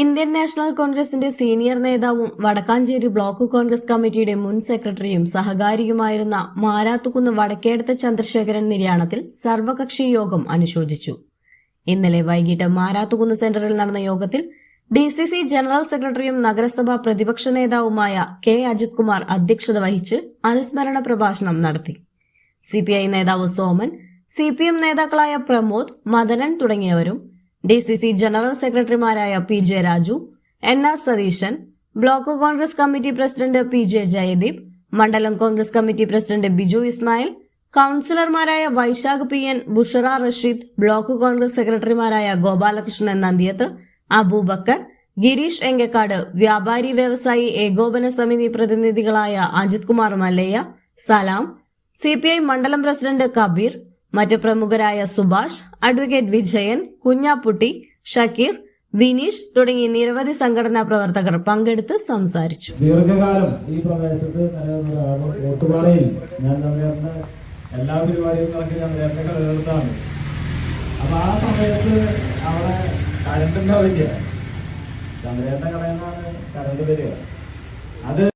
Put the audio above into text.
Indian national കോൺഗ്രസിന്റെ senior നേതാവും Vadakkanchery block Congress കമ്മിറ്റിയുടെ മുൻ സെക്രട്ടറിയും സഹകാരിയുമായിരുന്ന മാരാത്തുകുന്ന് വടക്കേടത്ത് ചന്ദ്രശേഖരൻ നിര്യാണത്തിൽ സർവകക്ഷി യോഗം അനുശോചിച്ചു. ഇന്നലെ വൈകിട്ട് മാരാത്തുകുന്ന് സെന്ററിൽ നടന്ന യോഗത്തിൽ ഡി ജനറൽ സെക്രട്ടറിയും നഗരസഭാ പ്രതിപക്ഷ നേതാവുമായ കെ അജിത് കുമാർ അധ്യക്ഷത വഹിച്ച് അനുസ്മരണ പ്രഭാഷണം നടത്തി. സിപിഐ നേതാവ് സോമൻ സി പി എം നേതാക്കളായ പ്രമോദ് മദനൻ തുടങ്ങിയവരും ഡി സി സി ജനറൽ സെക്രട്ടറിമാരായ P J Raju N R Satheesan block Congress committee president P J Jayadeep മണ്ഡലം Congress committee president Biju Ismail കൌൺസിലർമാരായ Vaisakh P N Bushara Rasheed block Congress സെക്രട്ടറിമാരായ ഗോപാലകൃഷ്ണൻ നന്ദിയത്ത് അബൂബക്കർ ഗിരീഷ് എങ്കക്കാട് വ്യാപാരി വ്യവസായി ഏകോപന സമിതി പ്രതിനിധികളായ Ajith Kumar Mallayya Salam C P I മണ്ഡലം president Kabeer മറ്റ് പ്രമുഖരായ Subhash advocate Vijayan Kunhapputty Shakir Vineesh തുടങ്ങിയ നിരവധി സംഘടനാ പ്രവർത്തകർ പങ്കെടുത്ത് സംസാരിച്ചു. ദീർഘകാലം ഈ പ്രദേശത്ത് നിലനിന്നതാണ് ഞാൻ എല്ലാ പരിപാടിയും നടക്കി ഞാൻ നേരത്തെ കളികളത്താണ് അപ്പൊ ആ സമയത്ത് അവിടെ കരണ്ടുണ്ടാവില്ല ചന്ദ്രേട്ട കടയിൽ നിന്നാണ് കരണ്ട് വരിക. അത്